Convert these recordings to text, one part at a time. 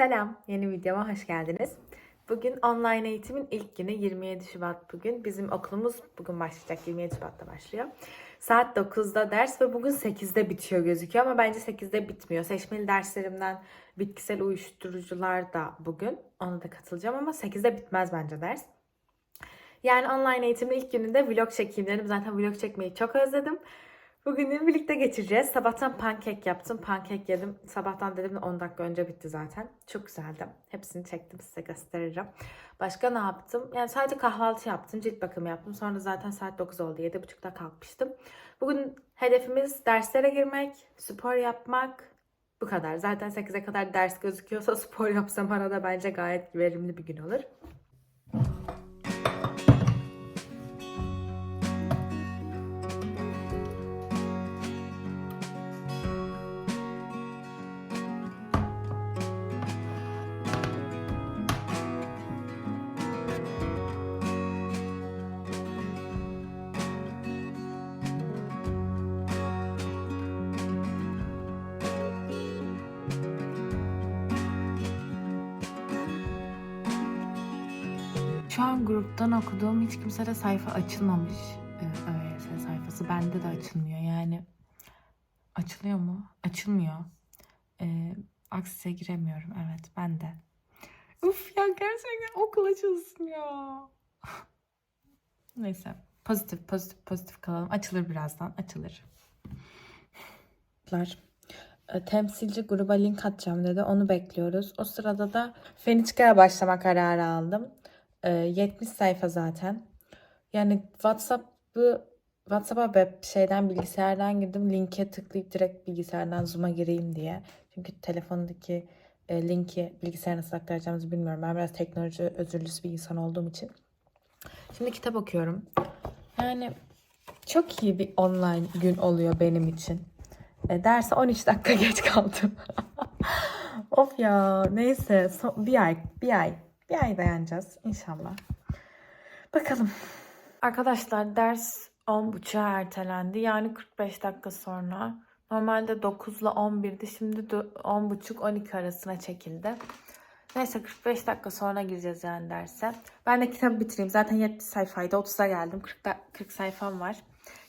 Selam, yeni videoma hoş geldiniz. Bugün online eğitimin ilk günü 27 Şubat bugün. Bizim okulumuz bugün başlayacak, 27 Şubat'ta başlıyor. Saat 9'da ders ve bugün 8'de bitiyor gözüküyor ama bence 8'de bitmiyor. Seçmeli derslerimden bitkisel uyuşturucular da bugün. Ona da katılacağım ama 8'de bitmez bence ders. Yani online eğitimin ilk gününde vlog çekeyim dedim. Zaten vlog çekmeyi çok özledim. Bugünü birlikte geçireceğiz. Sabahtan pankek yaptım. Pankek yedim. Sabahtan dedim de 10 dakika önce bitti zaten. Çok güzeldi. Hepsini çektim size gösteririm. Başka ne yaptım? Yani sadece kahvaltı yaptım. Cilt bakımı yaptım. Sonra zaten saat 9 oldu. 7.30'da kalkmıştım. Bugün hedefimiz derslere girmek, spor yapmak. Bu kadar. Zaten 8'e kadar ders gözüküyorsa spor yapsam arada bence gayet verimli bir gün olur. Şu an gruptan okuduğum hiç kimsede sayfa açılmamış. Ee, ÖYS sayfası. Bende de açılmıyor. Yani açılıyor mu? Açılmıyor. Ee, Aksis'e giremiyorum. Evet ben de. Uf ya gerçekten okul açılsın ya. Neyse. Pozitif pozitif pozitif kalalım. Açılır birazdan. Açılır. E, temsilci gruba link atacağım dedi. Onu bekliyoruz. O sırada da Feniçka'ya başlama kararı aldım. E, 70 sayfa zaten. Yani WhatsApp'ı WhatsApp'a web şeyden bilgisayardan girdim. Linke tıklayıp direkt bilgisayardan Zoom'a gireyim diye. Çünkü telefondaki e, linki bilgisayara nasıl aktaracağımızı bilmiyorum. Ben biraz teknoloji özürlüsü bir insan olduğum için. Şimdi kitap okuyorum. Yani çok iyi bir online gün oluyor benim için. E, derse 13 dakika geç kaldım. of ya neyse son, bir ay bir ay bir ay dayanacağız inşallah. Bakalım. Arkadaşlar ders 10.30'a ertelendi. Yani 45 dakika sonra. Normalde 9 ile 11'di. Şimdi 10.30-12 arasına çekildi. Neyse 45 dakika sonra gireceğiz yani derse. Ben de kitabı bitireyim. Zaten 70 sayfaydı. 30'a geldim. 40, da- 40 sayfam var.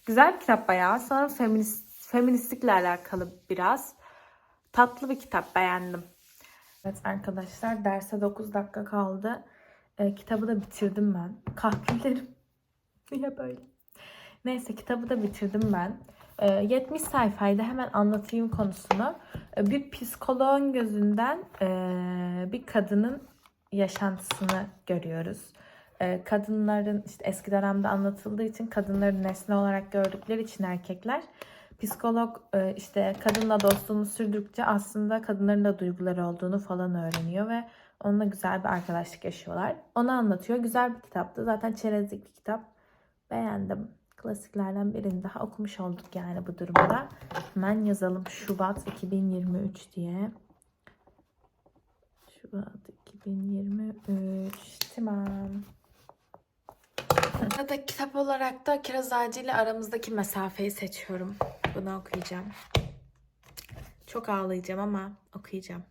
Güzel bir kitap bayağı. Sanırım feminist, feministlikle alakalı biraz. Tatlı bir kitap. Beğendim. Evet arkadaşlar derse 9 dakika kaldı. Ee, kitabı da bitirdim ben. Kahvelerim. Niye böyle? Neyse kitabı da bitirdim ben. Ee, 70 sayfaydı. Hemen anlatayım konusunu. Ee, bir psikoloğun gözünden ee, bir kadının yaşantısını görüyoruz. Ee, kadınların işte eski dönemde anlatıldığı için kadınları nesne olarak gördükleri için erkekler psikolog e, işte kadınla dostluğunu sürdükçe aslında kadınların da duyguları olduğunu falan öğreniyor ve onunla güzel bir arkadaşlık yaşıyorlar. Onu anlatıyor. Güzel bir kitaptı. Zaten çerezlik bir kitap. Beğendim. Klasiklerden birini daha okumuş olduk yani bu durumda. Hemen yazalım Şubat 2023 diye. Şubat 2023. Tamam. Ya da kitap olarak da Kiraz Ağacı ile aramızdaki mesafeyi seçiyorum. Bunu okuyacağım. Çok ağlayacağım ama okuyacağım.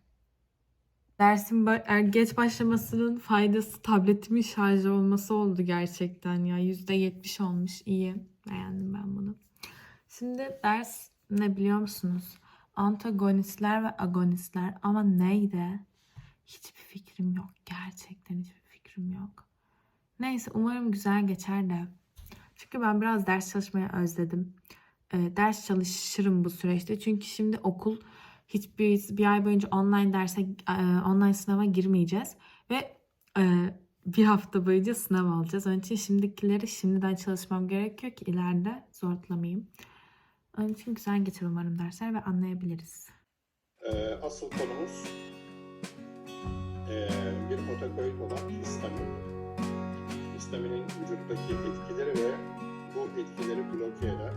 Dersin er- geç başlamasının faydası tabletimin şarj olması oldu gerçekten ya. %70 olmuş. İyi. Beğendim ben bunu. Şimdi ders ne biliyor musunuz? Antagonistler ve agonistler ama neydi? Hiçbir fikrim yok. Gerçekten hiçbir fikrim yok. Neyse umarım güzel geçer de. Çünkü ben biraz ders çalışmayı özledim. Ee, ders çalışırım bu süreçte. Çünkü şimdi okul hiçbir bir ay boyunca online derse e, online sınava girmeyeceğiz ve e, bir hafta boyunca sınav alacağız. Onun için şimdikileri şimdiden çalışmam gerekiyor ki ileride zorlamayayım. Onun için güzel geçer umarım dersler ve anlayabiliriz. Ee, asıl konumuz ee, bir protokoid olan histamin. Histaminin vücuttaki etkileri ve bu etkileri bloke eder.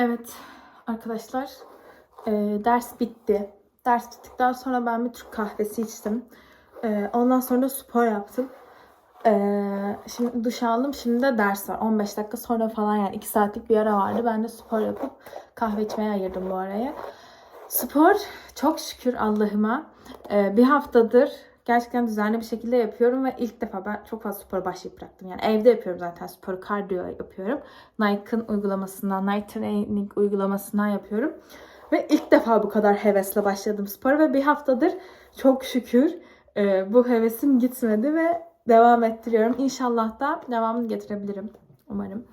Evet arkadaşlar e, ders bitti. Ders bittikten sonra ben bir Türk kahvesi içtim. E, ondan sonra da spor yaptım. E, şimdi duş aldım. Şimdi de ders var. 15 dakika sonra falan yani 2 saatlik bir ara vardı. Ben de spor yapıp kahve içmeye ayırdım bu araya. Spor çok şükür Allah'ıma e, bir haftadır gerçekten düzenli bir şekilde yapıyorum ve ilk defa ben çok fazla spora başlayıp bıraktım. Yani evde yapıyorum zaten sporu, kardiyo yapıyorum. Nike'ın uygulamasından, Nike Training uygulamasından yapıyorum. Ve ilk defa bu kadar hevesle başladım spora ve bir haftadır çok şükür e, bu hevesim gitmedi ve devam ettiriyorum. İnşallah da devamını getirebilirim umarım.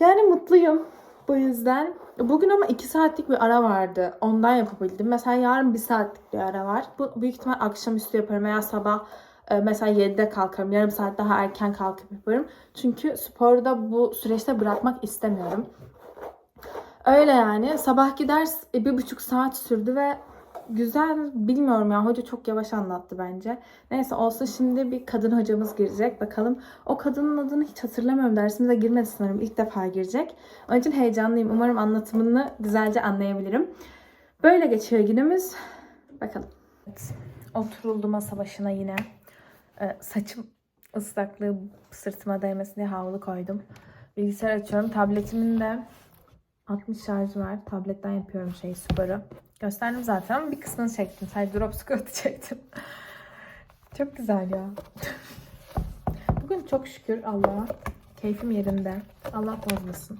Yani mutluyum bu yüzden. Bugün ama 2 saatlik bir ara vardı. Ondan yapabildim. Mesela yarın 1 saatlik bir ara var. Bu büyük ihtimal akşamüstü yaparım veya sabah e, mesela 7'de kalkarım. Yarım saat daha erken kalkıp yaparım. Çünkü sporda bu süreçte bırakmak istemiyorum. Öyle yani. Sabahki ders e, bir buçuk saat sürdü ve güzel bilmiyorum ya hoca çok yavaş anlattı bence. Neyse olsa şimdi bir kadın hocamız girecek. Bakalım o kadının adını hiç hatırlamıyorum. Dersimize girmedi sanırım. İlk defa girecek. Onun için heyecanlıyım. Umarım anlatımını güzelce anlayabilirim. Böyle geçiyor günümüz. Bakalım. Evet, oturuldu masa başına yine. Ee, saçım ıslaklığı sırtıma değmesin diye havlu koydum. Bilgisayar açıyorum. Tabletimin de 60 şarjı var. Tabletten yapıyorum şey sporu. Gösterdim zaten bir kısmını çektim. Sadece drop squat'ı çektim. çok güzel ya. Bugün çok şükür Allah'a keyfim yerinde. Allah bozmasın.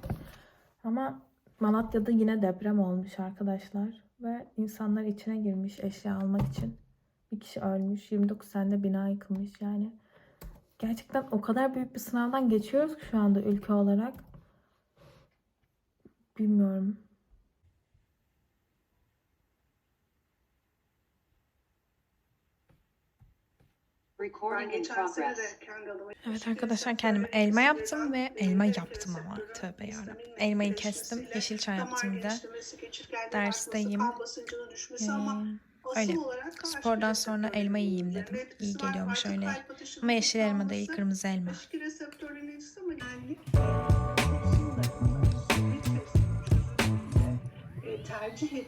Ama Malatya'da yine deprem olmuş arkadaşlar. Ve insanlar içine girmiş eşya almak için. Bir kişi ölmüş. 29 sende bina yıkılmış yani. Gerçekten o kadar büyük bir sınavdan geçiyoruz ki şu anda ülke olarak. Bilmiyorum. Evet arkadaşlar kendime elma yaptım ve elma yaptım ama tövbe yarabbim. Elmayı kestim, yeşil çay yaptım bir de. Dersteyim. Ee, öyle. Spordan sonra elma yiyeyim dedim. İyi geliyormuş öyle. Ama yeşil elma değil, kırmızı elma. tercih.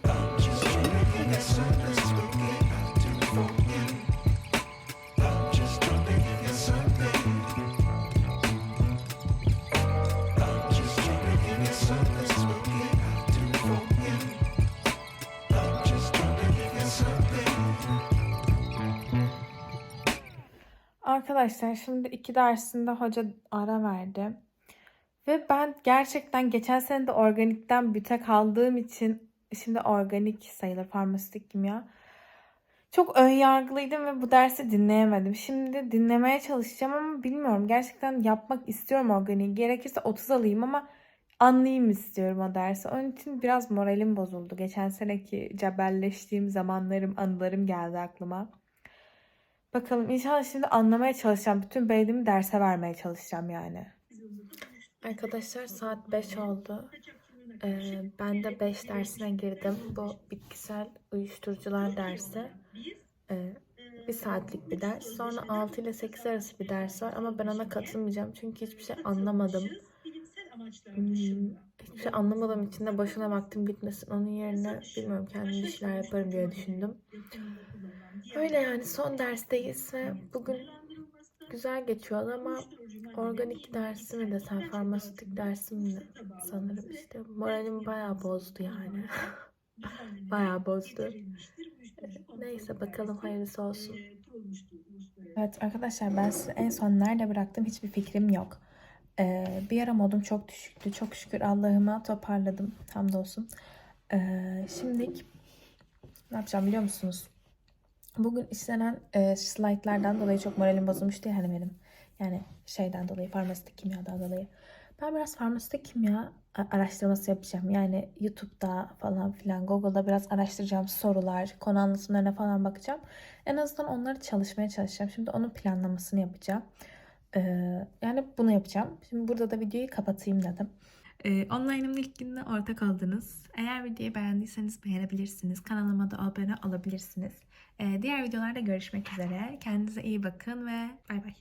Arkadaşlar şimdi iki dersinde hoca ara verdi. Ve ben gerçekten geçen sene de organikten büte kaldığım için şimdi organik sayılır farmasötik kimya. Çok ön yargılıydım ve bu dersi dinleyemedim. Şimdi dinlemeye çalışacağım ama bilmiyorum. Gerçekten yapmak istiyorum organiği. Gerekirse 30 alayım ama anlayayım istiyorum o dersi. Onun için biraz moralim bozuldu. Geçen seneki cebelleştiğim zamanlarım, anılarım geldi aklıma. Bakalım inşallah şimdi anlamaya çalışacağım. Bütün beynimi derse vermeye çalışacağım yani. Arkadaşlar saat 5 oldu. Ee, ben de 5 dersine girdim. Bu bitkisel uyuşturucular dersi. Ee, bir saatlik bir ders. Sonra 6 ile 8 arası bir ders var ama ben ona katılmayacağım. Çünkü hiçbir şey anlamadım. Hmm, hiçbir şey anlamadığım için de başına vaktim gitmesin. Onun yerine bilmiyorum kendim bir şeyler yaparım diye düşündüm. Öyle yani son dersteyiz ve bugün güzel geçiyor ama organik dersi mi desem farmasötik dersi mi sanırım işte moralim bayağı bozdu yani. bayağı bozdu. Neyse bakalım hayırlısı olsun. Evet arkadaşlar ben sizi en son nerede bıraktım hiçbir fikrim yok. Ee, bir ara modum çok düşüktü. Çok şükür Allah'ıma toparladım. Hamdolsun. Ee, şimdilik ne yapacağım biliyor musunuz? Bugün işlenen e, slaytlardan dolayı çok moralim bozulmuştu ya hani benim. Yani şeyden dolayı, farmasötik kimyadan dolayı. Ben biraz farmasötik kimya araştırması yapacağım. Yani YouTube'da falan filan, Google'da biraz araştıracağım sorular, konu anlatımlarına falan bakacağım. En azından onları çalışmaya çalışacağım. Şimdi onun planlamasını yapacağım. Ee, yani bunu yapacağım. Şimdi burada da videoyu kapatayım dedim. Ee, online'ımın ilk gününe ortak oldunuz. Eğer videoyu beğendiyseniz beğenebilirsiniz. Kanalıma da abone olabilirsiniz. Ee, diğer videolarda görüşmek üzere. Kendinize iyi bakın ve bay bay.